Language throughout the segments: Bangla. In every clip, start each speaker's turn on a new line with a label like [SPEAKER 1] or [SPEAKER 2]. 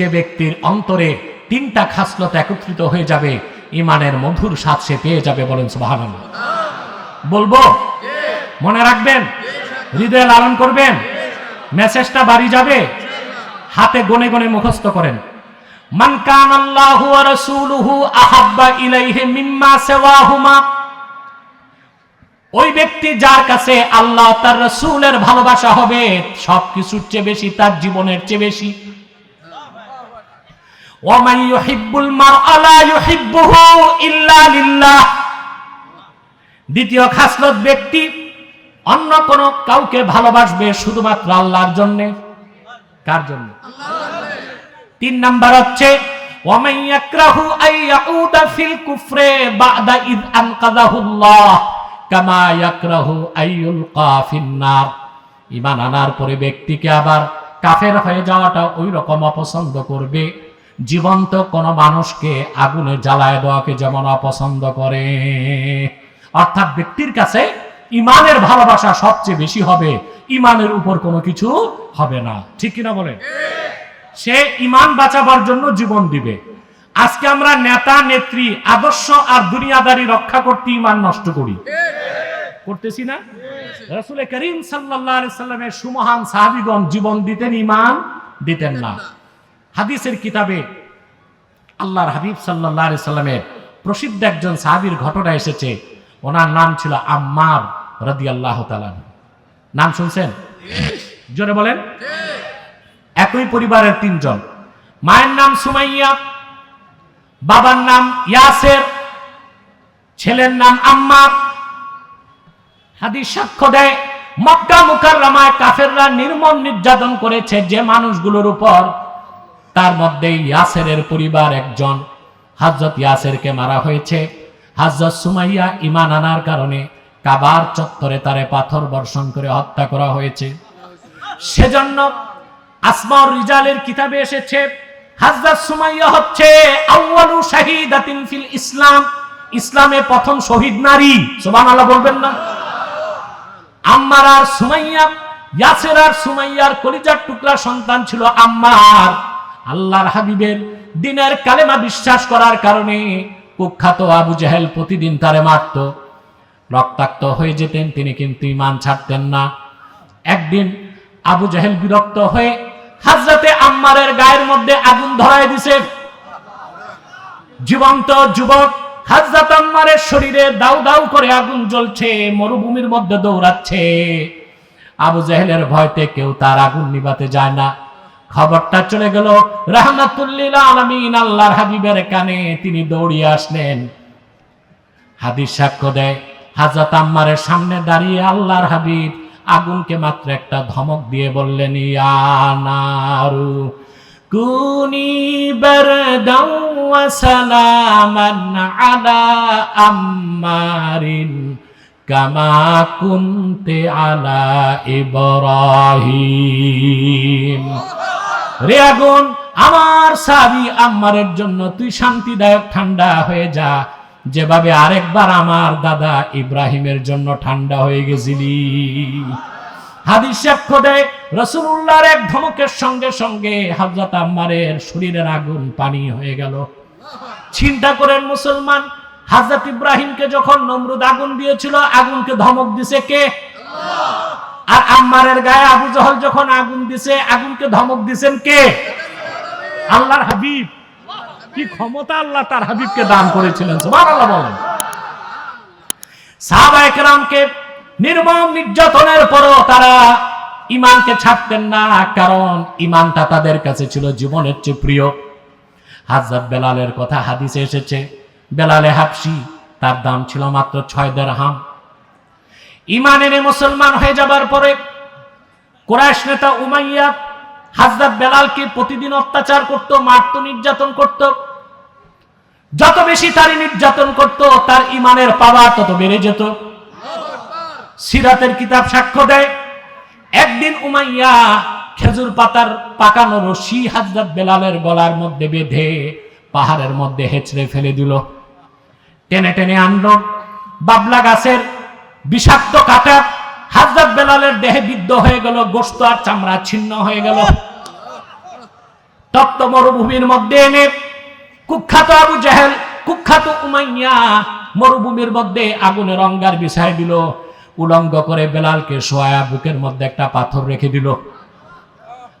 [SPEAKER 1] যে ব্যক্তির অন্তরে তিনটা খাসলত একত্রিত হয়ে যাবে ইমানের মধুর স্বাদ সে পেয়ে যাবে বলেন সুবাহান বলব? মনে রাখবেন? হৃদয়ে লালন করবেন? মেসেজটা বাড়ি যাবে? হাতে গনে গনে মুখস্থ করেন। মান কান আল্লাহু রাসূলুহু আহাব্বা ইলাইহি মিম্মা সিওয়াহুমা। ওই ব্যক্তি যার কাছে আল্লাহ তার রসুলের ভালোবাসা হবে, সবকিছুর চেয়ে বেশি, তার জীবনের চেয়ে বেশি। ওয়ামান ইউহিব্বুল ইউহিব্বুহু ইল্লা লিল্লাহ। দ্বিতীয় খাসলত ব্যক্তি অন্য কোন কাউকে ভালোবাসবে শুধুমাত্র আল্লাহর জন্য। কার জন্য? তিন নাম্বার হচ্ছে, ওয়ামান ইয়াকরাহু ফিল কুফরে বাদা ইদ আনকাযাহুল্লাহ কামা ইয়াকরাহু আইয়ুলকা ফিন্নার ঈমান আনার পরে ব্যক্তিকে আবার কাফের হয়ে যাওয়াটা ওই রকম অপছন্দ করবে। জীবন্ত কোন মানুষকে আগুনে জ্বালায় দেওয়াকে যেমন অপছন্দ করে। অর্থাৎ ব্যক্তির কাছে ইমানের ভালোবাসা সবচেয়ে বেশি হবে, ইমানের উপর কোনো কিছু হবে না। ঠিক কিনা বলেন? সে ইমান বাঁচাবার জন্য জীবন দিবে। আজকে আমরা নেতা, নেত্রী, আদর্শ আর দুনিয়াদারি রক্ষা করতে ইমান নষ্ট করি। করতেছি না? রসুল করিম সাল্লাহ সাল্লামের সুমহান সাহাবিগণ জীবন দিতেন, ইমান দিতেন না। হাদিসের কিতাবে আল্লাহর হাবিব সাল্লাহ সাল্লামের প্রসিদ্ধ একজন সাহাবির ঘটনা এসেছে। ওনার নাম ছিল আম্মার রদি আল্লাহ নাম শুনছেন? জোরে বলেন। একই পরিবারের তিনজন। মায়ের নাম সুমাইয়া, বাবার নাম ইয়াসের, ছেলের নাম আম্মার। হাদিস সাক্ষ্য দেয়, মক্কা মুকাররমায় কাফেররা নির্মম নির্যাতন করেছে যে মানুষগুলোর উপর তার মধ্যে ইয়াসেরের পরিবার একজন। হজরত ইয়াসেরকে মারা হয়েছে। হজরত সুমাইয়া ইমান আনার কারণে কাবার চত্বরে তারে পাথর বর্ষণ করে হত্যা করা হয়েছে। সেজন্য আসমাউর রিজালের কিতাবে এসেছে হাজরত সুমাইয়া হচ্ছে আউয়ালু শাহিদাতিন ফিল ইসলাম। ইসলামে প্রথম শহীদ নারী। সুবহানাল্লাহ বলবেন না। আম্মার আর সুমাইয়া, ইয়াসের আর সুমাইয়ার কলিজার টুকরা সন্তান ছিল আম্মার। আল্লাহর হাবিবের দিনের কালেমা বিশ্বাস করার কারণে কুখ্যাত আবু জাহেল প্রতিদিন তারে মারত। রক্তাক্ত হয়ে যেতেন, তিনি কিন্তু ইমান ছাড়তেন না। একদিন আবু জাহেল বিরক্ত হয়ে হাজরাতে আম্মারের গায়ের মধ্যে আগুন ধরায় দিছে। জীবন্ত যুবক হাজরাত আম্মারের শরীরে দাউ দাউ করে আগুন জ্বলছে, মরুভূমির মধ্যে দৌড়াচ্ছে। আবু জাহেলের ভয়তে কেউ তার আগুন নিবাতে যায় না। খবরটা চলে গেল, রাহমাতুল্লিল আলামিন, আল্লাহর হাবিবের কানে তিনি দৌড়িয়ে আসলেন। হাদিস সাক্ষ্য দেয়, হাজরত আম্মারের সামনে দাঁড়িয়ে আল্লাহর হাবিব আগুনকে মাত্র একটা ধমক দিয়ে বললেন ইয়ানারু কুনি বারদাও ওয়া সালামান আলা আম্মারিন কামা কুনতে আলা ইব্রাহিম। রে আগুন, আমার সাবি আম্মারের জন্য তুই শান্তিদায়ক ঠান্ডা হয়ে যা। যেভাবে আরেকবার আমার দাদা ইব্রাহিমের জন্য ঠান্ডা হয়ে গেছিলি। হাদিস সাক্ষ্য দেয় রসুল্লাহর এক ধমকের সঙ্গে সঙ্গে হাজরত আম্মারের শরীরের আগুন পানি হয়ে গেল। চিন্তা করেন মুসলমান হাজরত ইব্রাহিমকে যখন নমরুদ আগুন দিয়েছিল, আগুনকে ধমক দিছে কে? আর আম্মারের গায়ে আবু জহল যখন আগুন দিছে, আগুনকে ধমক দিছেন কে? আল্লাহর হাবিব। কি ক্ষমতা আল্লাহ তার হাবিবকে দান করেছিলেন, সুবহানাল্লাহ বলেন। সাহাবা একরামকে নির্মম নির্যাতনের পরও তারা ইমানকে ছাড়তেন না, কারণ ইমানটা তাদের কাছে ছিল জীবনের চেয়ে প্রিয়। হাজরত বেলালের কথা হাদিসে এসেছে, বেলালে হাফসি, তার দাম ছিল মাত্র ছয় দেড়হাম ইমান এনে মুসলমান হয়ে যাবার পরে কোরআশ নেতা উমাইয়া হাজরত বেলালকে প্রতিদিন অত্যাচার করত, মারত, নির্যাতন করত। যত বেশি তার নির্যাতন করত, তার ইমানের পাওয়ার তত বেড়ে যেত। সিরাতের কিতাব সাক্ষ্য দেয়, একদিন উমাইয়া খেজুর পাতার পাকানো রশি হাজরত বেলালের গলার মধ্যে বেঁধে পাহাড়ের মধ্যে হেঁচড়ে ফেলে দিল। টেনে টেনে আনলো। বাবলা গাছের বিষাক্ত কাটা। হাজরত বেলালের দেহে বিদ্ধ হয়ে গেল গোস্ত আর চামড়া ছিন্ন হয়ে গেল। তপ্ত মরুভূমির মধ্যে এনে কুখ্যাত আবু জাহেল, কুখ্যাত উমাইয়া মরুভূমির মধ্যে আগুনের অঙ্গার বিছাই দিল। উলঙ্গ করে বেলালকে সোয়া বুকের মধ্যে একটা পাথর রেখে দিল।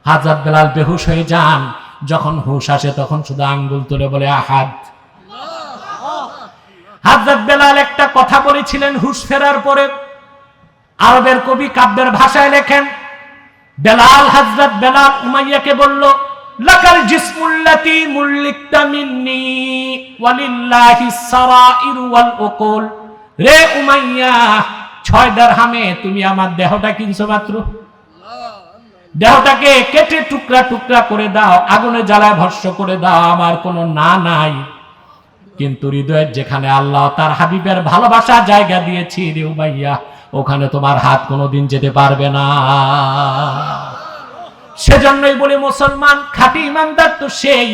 [SPEAKER 1] হাজার বেলাল বেহুশ হয়ে যান। যখন হুশ আসে, তখন শুধু আঙ্গুল তুলে বলে, আহাদ হাজরত বেলাল একটা কথা বলেছিলেন হুশ ফেরার পরে। আরবের কবি কাব্যের ভাষায় লেখেন, বেলাল হযরত বেলাল উমাইয়াকে বলল, লাকাল জিসমুল্লাতি মুল্লিকতা মিন্নি ওয়ালিল্লাহি সারাইর ওয়াল উকুল। রে উমাইয়া, ছয় দিরহামে তুমি আমার দেহটা কিনছো মাত্র। দেহটাকে কেটে টুকরা টুকরা করে দাও, আগুনে জ্বালায় ভস্য করে দাও, আমার কোনো না নাই। কিন্তু হৃদয়ের যেখানে আল্লাহ তার হাবিবের ভালোবাসা জায়গা দিয়েছি রে উমাইয়া, ওখানে তোমার হাত কোনোদিন যেতে পারবে না। সেজন্যই বলি মুসলমান, খাঁটি ইমানদার তো সেই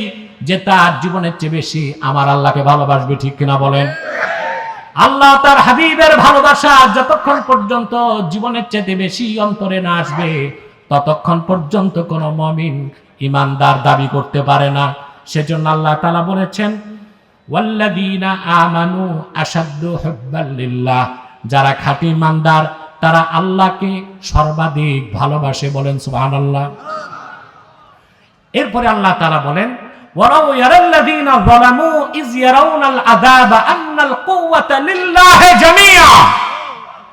[SPEAKER 1] যে তার জীবনের চেয়ে বেশি আমার আল্লাহকে ভালোবাসবে, ঠিক কিনা বলেন? আল্লাহ তার হাবিবের ভালোবাসা যতক্ষণ পর্যন্ত জীবনের চেয়ে বেশি অন্তরে না আসবে, ততক্ষণ পর্যন্ত কোনো মমিন ইমানদার দাবি করতে পারে না। সেজন্য আল্লাহ তালা বলেছেন আমানু যারা খাঁটি ইমানদার, তারা আল্লাহকে সর্বাধিক ভালোবাসে বলেন সুবহানাল্লাহ। এরপরে আল্লাহ তাআলা বলেন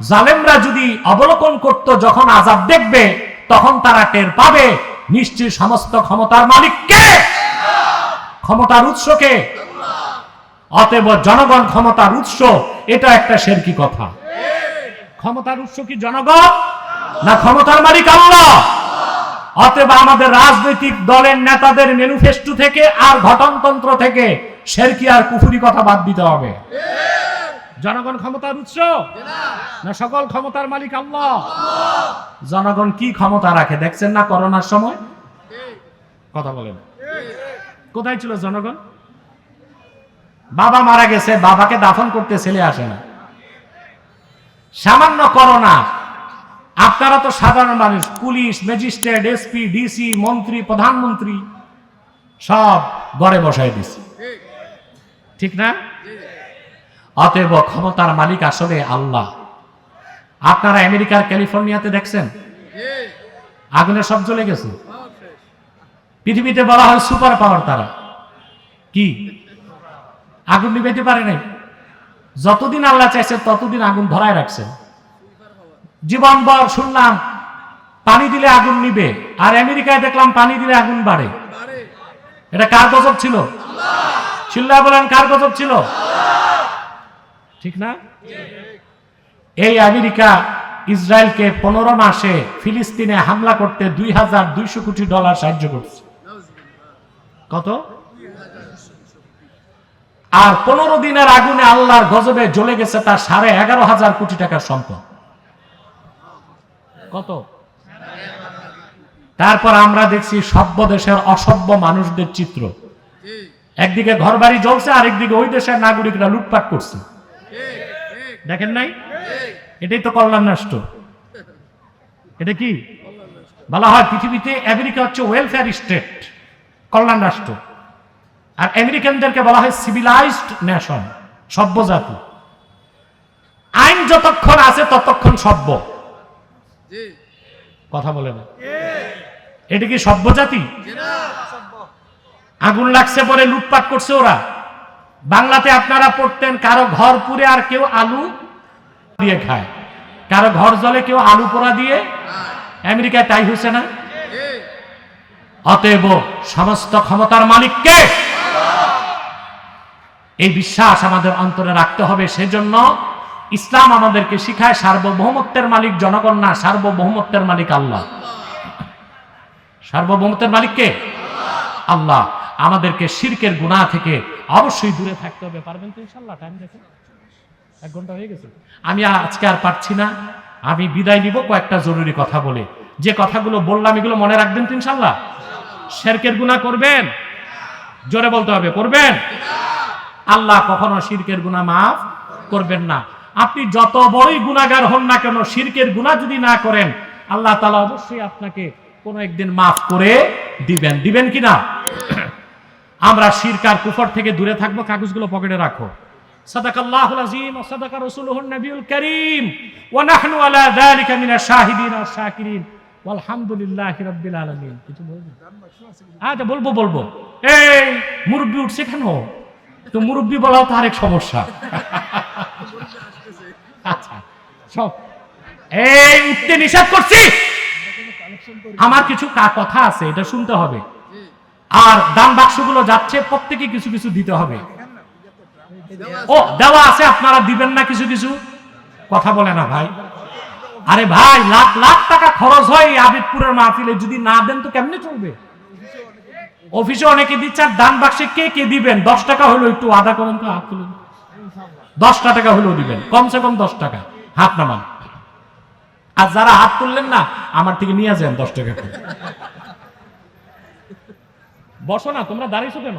[SPEAKER 1] জালেমরা যদি অবলোকন করত, যখন আযাব দেখবে, তখন তারা টের পাবে নিশ্চয় সমস্ত ক্ষমতার মালিক কে? ক্ষমতার উৎস কে? অতএব জনগণ ক্ষমতার উৎস, এটা একটা শেরকি কথা। ক্ষমতার উৎস কি জনগণ? না ক্ষমতার মালিক আল্লাহ? অতএব আমাদের রাজনৈতিক দলের নেতাদের ম্যানিফেস্টো থেকে আর ঘটনতন্ত্র থেকে শেরকি আর কুফুরি কথা বাদ দিতে হবে। জনগণ ক্ষমতার উৎস? না সকল ক্ষমতার মালিক আল্লাহ? জনগণ কি ক্ষমতা রাখে? দেখছেন না করোনার সময়? কথা বলেন। কোথায় ছিল জনগণ? বাবা মারা গেছে, বাবাকে দাফন করতে ছেলে আসে না। সামান্য করোনা। আপনারা তো সাধারণ মানুষ, পুলিশ, ম্যাজিস্ট্রেট, এসপি, ডিসি, মন্ত্রী, প্রধানমন্ত্রী, সব ঘরে বসায় দিছে। ঠিক না? অতএব ক্ষমতার মালিক আসলে আল্লাহ। আপনারা আমেরিকার ক্যালিফোর্নিয়াতে দেখছেন? আগুনে সব জ্বলে গেছে। পৃথিবীতে বলা হয় সুপার পাওয়ার তারা। কি? আগুন নিবেতে পারে নাই। যতদিন আল্লাহ চাইছে, ততদিন আগুন ধরায় রাখছে। জীবনভর শুনলাম, পানি দিলে আগুন নিবে। আর আমেরিকায় দেখলাম, পানি দিলে আগুন বাড়ে। এটা কার গজব ছিল? চিল্লা বলেন, কার গজব ছিল? ঠিক না? এই আমেরিকা ইসরায়েলকে পনেরো মাসে ফিলিস্তিনে হামলা করতে দুই হাজার দুইশো কোটি ডলার সাহায্য করছে। কত? আর পনেরো দিনের আগুনে আল্লাহর গজবে জ্বলে গেছে তার সাড়ে এগারো হাজার কোটি টাকার সম্পদ। কত? তারপর আমরা দেখছি সভ্য দেশের অসভ্য মানুষদের চিত্র। একদিকে ঘর বাড়ি জ্বলছে, আরেকদিকে ওই দেশের নাগরিকরা লুটপাট করছে। দেখেন নাই? এটাই তো কল্যাণ রাষ্ট্র। এটা কি? বলা হয় পৃথিবীতে আমেরিকা হচ্ছে ওয়েলফেয়ার স্টেট কল্যাণ রাষ্ট্র। আর আমেরিকানদেরকে বলা হয় সিভিলাইজড নেশন সভ্য জাতি আইন যতক্ষণ আছে ততক্ষণ সভ্য। কথা বলে না। এটা কি সভ্য। জাতি আগুন লাগছে পরে লুটপাট করছে ওরা। বাংলাতে আপনারা পড়তেন কারও ঘর পুড়ে আর কেউ আলু দিয়ে খায়। কারও ঘর জলে কেউ আলু পোড়া দিয়ে আমেরিকায় তাই হয়েছে না? অতএব সমস্ত ক্ষমতার মালিক কে এই বিশ্বাস আমাদের অন্তরে রাখতে হবে। সেজন্য ইসলাম আমাদেরকে শিখায় সার্বভৌমত্বের মালিক জনগণ না, সার্বভৌমত্বের মালিক আল্লাহ। সার্বভৌমত্বের মালিক কে? আল্লাহ। আমাদেরকে শিরকের গুণা থেকে অবশ্যই দূরে থাকতে হবে। পারবেন তো ইনশাল্লাহ টাইম দেখেন এক ঘণ্টা হয়ে গেছে। আমি আজকে আর পারছি না। আমি বিদায় নিব, কয়েকটা জরুরি কথা বলে। যে কথাগুলো বললাম, এগুলো মনে রাখবেন তো ইনশাল্লাহ শেরকের গুণা করবেন? জোরে বলতে হবে, করবেন? আল্লাহ কখনো শিরকের গুণা মাফ করবেন না। আপনি যত বড়ই গুণাগার হন না কেন, শিরকের গুণা যদি না করেন, আল্লাহ তালা অবশ্যই আপনাকে কোনো একদিন মাফ করে দিবেন। দিবেন কি না? আমরা শিরকার কুফর থেকে দূরে থাকব, কাগজগুলো পকেটে রাখো। আচ্ছা বলব বলব। এই, মুরব্বি উঠছে কেন? তো মুরব্বি বলাও তো আরেক সমস্যা। আচ্ছা সব। এই, উঠতে নিষেধ করছি। আমার কিছু কথা আছে, এটা শুনতে হবে। আর দান বাক্সগুলো যাচ্ছে, প্রত্যেকে কিছু কিছু দিতে হবে। ও, দেওয়া আছে, আপনারা দিবেন না কিছু কিছু। কথা বলে না ভাই। আরে ভাই, লাখ লাখ টাকা খরচ হয় আবিদপুরের মাহফিলে, যদি না দেন তো কেমনে চলবে? অফিসে অনেকে দিচ্ছে, আর দান বাক্সে কে কে দিবেন? দশ টাকা হলো একটু আদা করেন তো হাত তুলুন। দশটা টাকা হলেও দিবেন, কমসে কম দশ টাকা, হাত নামান। আর যারা হাত তুললেন না, আমার থেকে নিয়ে যান দশ টাকা করে। বসো না, তোমরা দাঁড়িয়েছো কেন?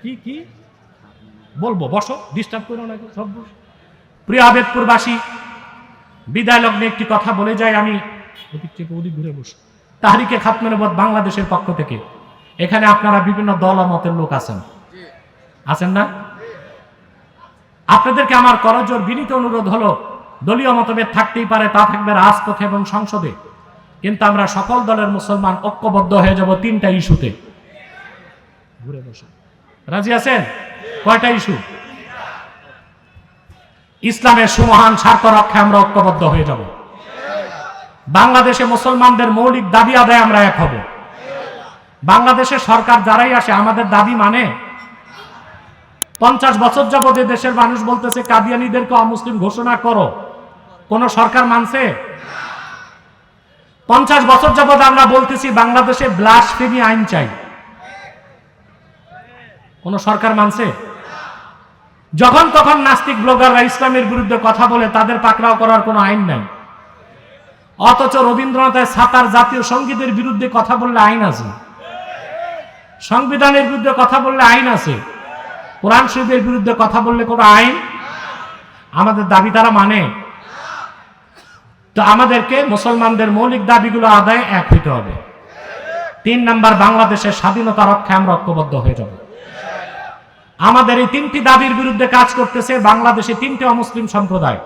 [SPEAKER 1] কি কি? বলব, বসো ডিস্টার্ব করো না সব প্রিয় আবেদপুরবাসী, বিদায় লগ্নে একটি কথা বলে যাই আমি। ওদিক থেকে ওদিক ঘুরে বসো। তাহারিকে খাতমের খাতমেনবদ বাংলাদেশের পক্ষ থেকে। এখানে আপনারা বিভিন্ন দল মতের লোক আছেন। আছেন না? আপনাদেরকে আমার করজোর বিনীত অনুরোধ হলো, দলীয় মতভেদ থাকতেই পারে, তা থাকবে রাজপথে এবং সংসদে। কিন্তু আমরা সকল দলের মুসলমান ঐক্যবদ্ধ হয়ে যাব তিনটা ইস্যুতে। ঘুরে বসে। রাজি আছেন? কয়টা ইস্যু? ইসলামের সুমহান স্বার্থ রক্ষায় আমরা ঐক্যবদ্ধ হয়ে যাব। বাংলাদেশে মুসলমানদের মৌলিক দাবি আদায় আমরা এক হব। বাংলাদেশের সরকার যারাই আসে, আমাদের দাবি মানে পঞ্চাশ বছর যাবৎ দেশের মানুষ বলতেছে, কাদিয়ানিদেরকে অমুসলিম ঘোষণা করো। কোন সরকার মানছে? পঞ্চাশ বছর যাবৎ আমরা বলতেছি, বাংলাদেশে ব্লাসফেমি আইন চাই। কোন সরকার মানছে? যখন তখন নাস্তিক ব্লগাররা ইসলামের বিরুদ্ধে কথা বলে, তাদের পাকড়াও করার কোনো আইন নাই। অথচ রবীন্দ্রনাথের সাতার জাতীয় সঙ্গীতের বিরুদ্ধে কথা বললে আইন আছে। সংবিধানের বিরুদ্ধে কথা বললে আইন আছে। কোরআন শরীফের বিরুদ্ধে কথা বললে কোনো আইন? আমাদের দাবি তারা মানে। তো আমাদেরকে মুসলমানদের মৌলিক দাবিগুলো আদায় এক হইতে হবে। তিন নাম্বার, বাংলাদেশের স্বাধীনতা রক্ষায় আমরা ঐক্যবদ্ধ হয়ে যাব। আমাদের এই তিনটি দাবির বিরুদ্ধে কাজ করতেছে বাংলাদেশে তিনটি অমুসলিম সম্প্রদায়।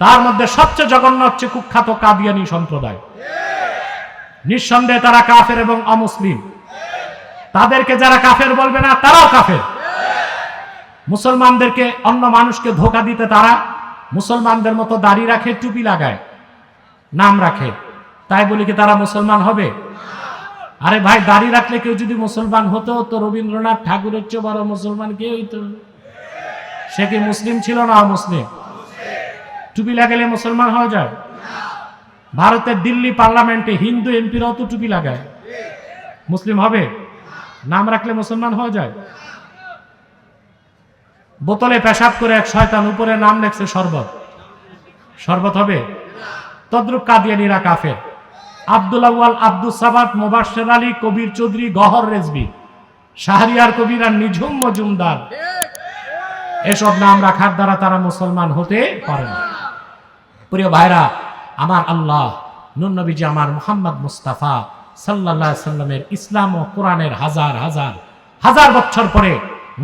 [SPEAKER 1] তার মধ্যে সবচেয়ে জঘন্য হচ্ছে কুখ্যাত কাদিয়ানি সম্প্রদায়। নিঃসন্দেহে তারা কাফের এবং অমুসলিম। তাদেরকে যারা কাফের বলবে না, তারাও কাফের। মুসলমানদেরকে, অন্য মানুষকে ধোকা দিতে তারা মুসলমানদের মতো দাড়ি রাখে, টুপি লাগায়, নাম রাখে। তাই বলি কি তারা মুসলমান হবে? আরে ভাই, দাড়ি রাখলে কেউ যদি মুসলমান হতো, তো রবীন্দ্রনাথ ঠাকুরের চেয়ে বড় মুসলমান কে হইতো সে কি মুসলিম ছিল না মুসলিম টুপি লাগালে মুসলমান হওয়া যায় ভারতের দিল্লি পার্লামেন্টে হিন্দু এমপিরাও তো টুপি লাগায়। মুসলিম হবে? নাম রাখলে মুসলমান হওয়া যায়। বোতলে পেশাব করে এক শয়তান উপরে নাম লেখছে শরবত। শরবত হবে? তদ্রুপ কাদিয়ানিরা কাফের। আব্দুল আউয়াল, আব্দুল সাবাত মোবাশ্বের আলী, কবির চৌধুরী, গহর রেজবি। শাহরিয়ার কবির নিঝুম মজুমদার। এসব নাম রাখার দ্বারা তারা মুসলমান হতে পারে না। প্রিয় ভাইরা, আমার আল্লাহ নুনবীজি আমার মোহাম্মদ মুস্তাফা সাল্লাহ সাল্লামের ইসলাম ও কোরআনের হাজার হাজার হাজার বছর পরে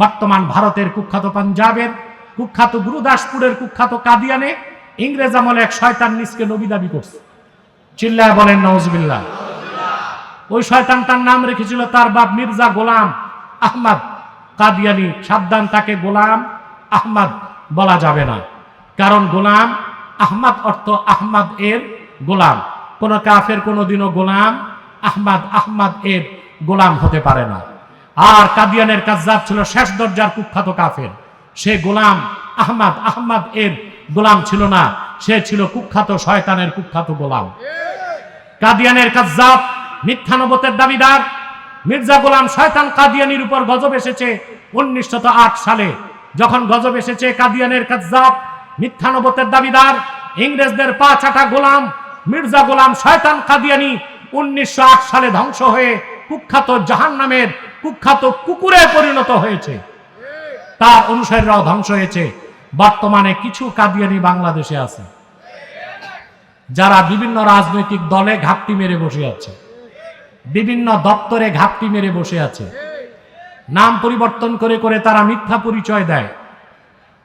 [SPEAKER 1] বর্তমান ভারতের কুখ্যাত পাঞ্জাবের কুখ্যাত গুরুদাসপুরের কুখ্যাত কাদিয়ানে ইংরেজ আমলে এক শয়তান নিজকে নবী দাবি করছে। চিল্লায় বলেন নওজবিল্লাহ ওই শয়তান তার নাম রেখেছিল তার বাপ মির্জা গোলাম আহমদ। কাদিয়ানি সাবধান, তাকে গোলাম আহমদ বলা যাবে না। কারণ গোলাম আহমদ অর্থ আহমদ এর গোলাম। কোন কাফের কোনোদিনও গোলাম, আহমদ আহমদ এর গোলাম হতে পারে না। আর কাদিয়ানের কাজ্জাব ছিল শেষ দরজার কুখ্যাত কাফের। সে গোলাম আহমদ আহমদ এর গোলাম ছিল না, সে ছিল কুখ্যাত শয়তানের কুখ্যাত গোলাম। কাদিয়ানের কাজ্জাব মিথ্যানবতের দাবিদার। মির্জা গোলাম শয়তান কাদিয়ানির উপর গজব এসেছে উনিশশো সালে। যখন গজব এসেছে, কাদিয়ানের কাজ্জাব মিথ্যানবতের দাবিদার, ইংরেজদের পা চাটা গোলাম, মির্জা গোলাম শয়তান কাদিয়ানি উনিশশো সালে ধ্বংস হয়ে কুখ্যাত জাহান নামের কুখ্যাত কুকুরে পরিণত হয়েছে। তার অনুসারীরাও ধ্বংস হয়েছে। বর্তমানে কিছু কাদিয়ানি বাংলাদেশে আছে, যারা বিভিন্ন রাজনৈতিক দলে ঘাপটি মেরে বসে আছে, বিভিন্ন দপ্তরে ঘাপটি মেরে বসে আছে। নাম পরিবর্তন করে করে তারা মিথ্যা পরিচয় দেয়।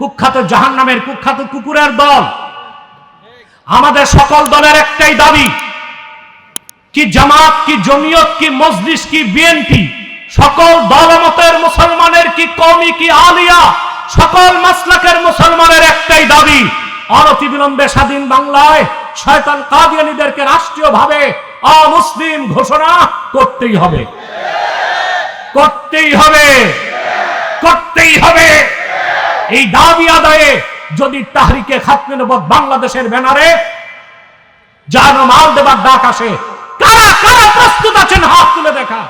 [SPEAKER 1] কুখ্যাত জাহান নামের কুখ্যাত কুকুরের দল। আমাদের সকল দলের একটাই দাবি, কি জামাত, কি জমিয়ত, কি মজলিস, কি বিএনপি, সকল দলমতের মুসলমানের কি কমি কি আলিয়া, সকল মাসলাকের মুসলমানের একটাই দাবি, অনতিবিলম্বে স্বাধীন বাংলায় শয়তান কাদিয়ানীদেরকে রাষ্ট্রীয়ভাবে অমুসলিম ঘোষণা করতেই হবে। করতেই হবে। করতেই হবে। এই দাবি আদায়ে যদি তাহরিকে খাতমে নবত বাংলাদেশের ব্যানারে জানো মাল দেবার ডাক আসে। কারা কারা প্রস্তুত আছেন হাত তুলে দেখা।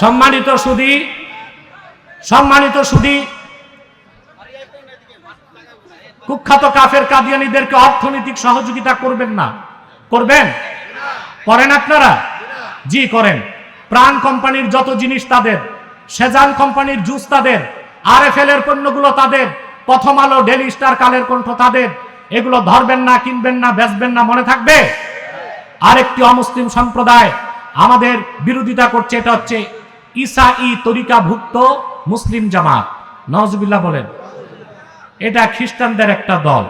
[SPEAKER 1] সম্মানিত সুদী সম্মানিত সুদী কুখ্যাত কাফের কাদিয়ানীদেরকে অর্থনৈতিক সহযোগিতা করবেন না। করবেন? করেন আপনারা? জি, করেন। প্রাণ কোম্পানির যত জিনিস তাদের, সেজান কোম্পানির জুস তাদের আর এফ এর পণ্যগুলো তাদের, প্রথম আলো ডেলি স্টার কালের কণ্ঠ তাদের, এগুলো ধরবেন না, কিনবেন না, বেচবেন না, মনে থাকবে? আরেকটি অমুসলিম সম্প্রদায় আমাদের বিরোধিতা করছে, এটা হচ্ছে ইসা ই তরিকাভুক্ত মুসলিম জামাত। নজবিল্লা বলেন। এটা খ্রিস্টানদের একটা দল।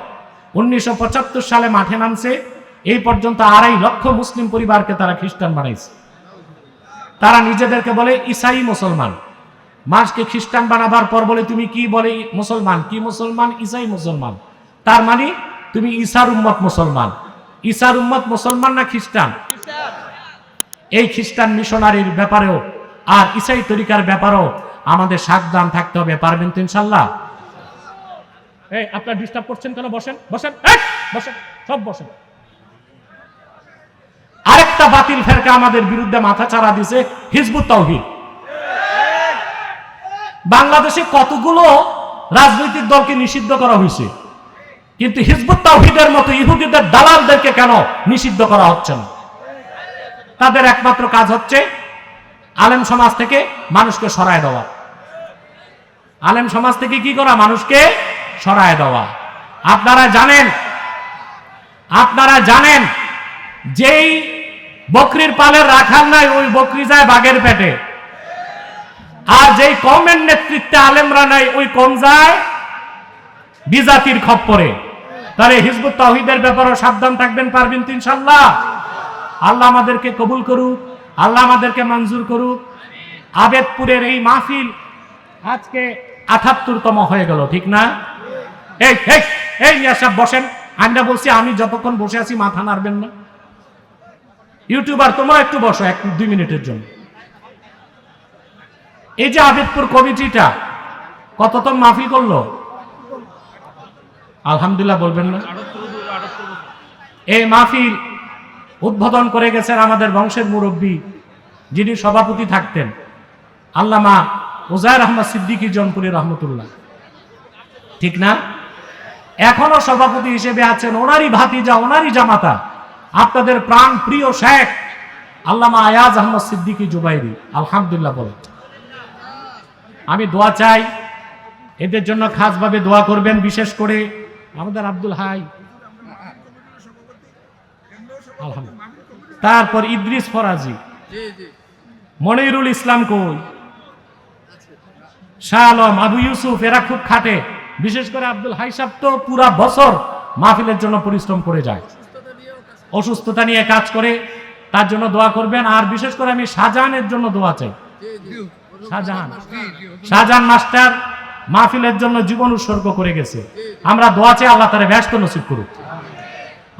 [SPEAKER 1] উনিশশো পঁচাত্তর সালে মাঠে নামছে, এই পর্যন্ত আড়াই লক্ষ মুসলিম পরিবারকে তারা খ্রিস্টান বানাইছে। তারা নিজেদেরকে বলে ইসাই মুসলমান। মাসকে খ্রিস্টান বানাবার পর বলে, তুমি কি বলে মুসলমান? কি মুসলমান? ইসাই মুসলমান। তার মানে তুমি ইসার উম্মত মুসলমান। ইসার উম্মত মুসলমান না খ্রিস্টান? এই খ্রিস্টান মিশনারির ব্যাপারেও আর ইসাই তরিকার ব্যাপারেও আমাদের সাবধান থাকতে হবে, পারবেন তো ইনশাল্লাহ? এই, আপনার ডিস্টার্ব করছেন কেন? বসেন বসেন বসেন, সব বসেন। আরেকটা বাতিল ফেরকা আমাদের বিরুদ্ধে মাথা চারা দিছে হিজবুত তাওহীদ বাংলাদেশে কতগুলো রাজনৈতিক দলকে নিষিদ্ধ করা হয়েছে? কিন্তু হিজবুত তাওহীদের মতো ইহুদিদের দালালদেরকে কেন নিষিদ্ধ করা হচ্ছে না? তাদের একমাত্র কাজ হচ্ছে আলেম সমাজ থেকে মানুষকে সরায় দেওয়া। আলেম সমাজ থেকে কি করা? মানুষকে সরায় দেওয়া। আপনারা জানেন আপনারা জানেন, যেই বকরির পালের রাখাল নাই, ওই বকরি যায় বাঘের পেটে। আর যেই কমের নেতৃত্বে আলেমরা নাই, ওই কম যায় বিজাতির খপ্পরে। তাহলে হিজবুত তাহিদের ব্যাপারে সাবধান থাকবেন পারবেন তো ইনশাল্লাহ আল্লাহ আমাদেরকে কবুল করুক, আল্লাহ আমাদেরকে মঞ্জুর করুক। আবেদপুরের এই মাহফিল আজকে আঠাত্তরতম হয়ে গেল, ঠিক না? এই এই এই ইয়াসাব বসেন। আমরা বলছি, আমি যতক্ষণ বসে আছি, মাথা নাড়বেন না। ইউটিউবার, তোমরা একটু বসো, এক, দুই মিনিটের জন্য। এই যে আবেদপুর কমিটিটা করল? আলহামদুলিল্লাহ বলবেন না। এই মাহফিল উদ্বোধন করে গেছেন আমাদের বংশের মুরব্বী, যিনি সভাপতি থাকতেন, আল্লামা ওজায়ের আহমদ সিদ্দিকী জনপুরি রহমতুল্লাহ। ঠিক না? এখনও সভাপতি হিসেবে আছেন ওনারই ভাতিজা, ওনারই জামাতা। আপনাদের প্রাণ প্রিয় শেখ আল্লামা আয়াজ আহমদ সিদ্দিকী জুবাইরি, আলহামদুলিল্লাহ বলেন। আমি দোয়া চাই, এদের জন্য খাসভাবে দোয়া করবেন, বিশেষ করে আমাদের আব্দুল হাই। তারপর ইদ্রিস ফরাজি। মনিরুল ইসলাম কই? শাহ আলম, আবু ইউসুফ, এরা খুব খাটে। বিশেষ করে আব্দুল হাই তো পুরা বছর মাহফিলের জন্য পরিশ্রম করে যায়। অসুস্থতা নিয়ে কাজ করে, তার জন্য দোয়া করবেন। আর বিশেষ করে আমি শাহজাহানের জন্য দোয়া চাই। শাহজাহান। শাহজাহান মাস্টার মাহফিলের জন্য জীবন উৎসর্গ করে গেছে। আমরা দোয়া চাই আল্লাহ তারা ব্যস্ত নসিব করুক।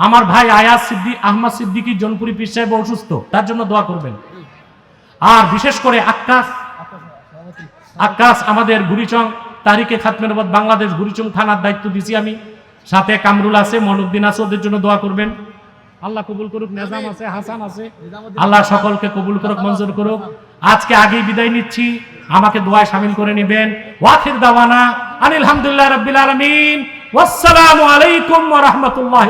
[SPEAKER 1] আমার ভাই আয়াজ সিদ্দি আহমদ সিদ্দিকী, জনপুরি পীর সাহেব অসুস্থ, তার জন্য দোয়া করবেন। আর বিশেষ করে আক্কাস আকাশ আমাদের গুরিচং তারিখে খাতমের বাদ বাংলাদেশ গুরিচং থানার দায়িত্ব দিছি আমি। সাথে কামরুল আছে, মনুদ্দিন আছে, ওদের জন্য দোয়া করবেন। আল্লাহ কবুল করুক, নেজাম আছে, হাসান আছে। আল্লাহ সকলকে কবুল করুক, মঞ্জুর করুক। আজকে আগেই বিদায় নিচ্ছি। আমাকে দোয়ায় সামিল করে নেবেন। ওয়াখির দাওয়ানা আনিল হামদুলিল্লাহ রাব্বিল আলামিন। ওয়াসসালামু আলাইকুম রাহমাতুল্লাহি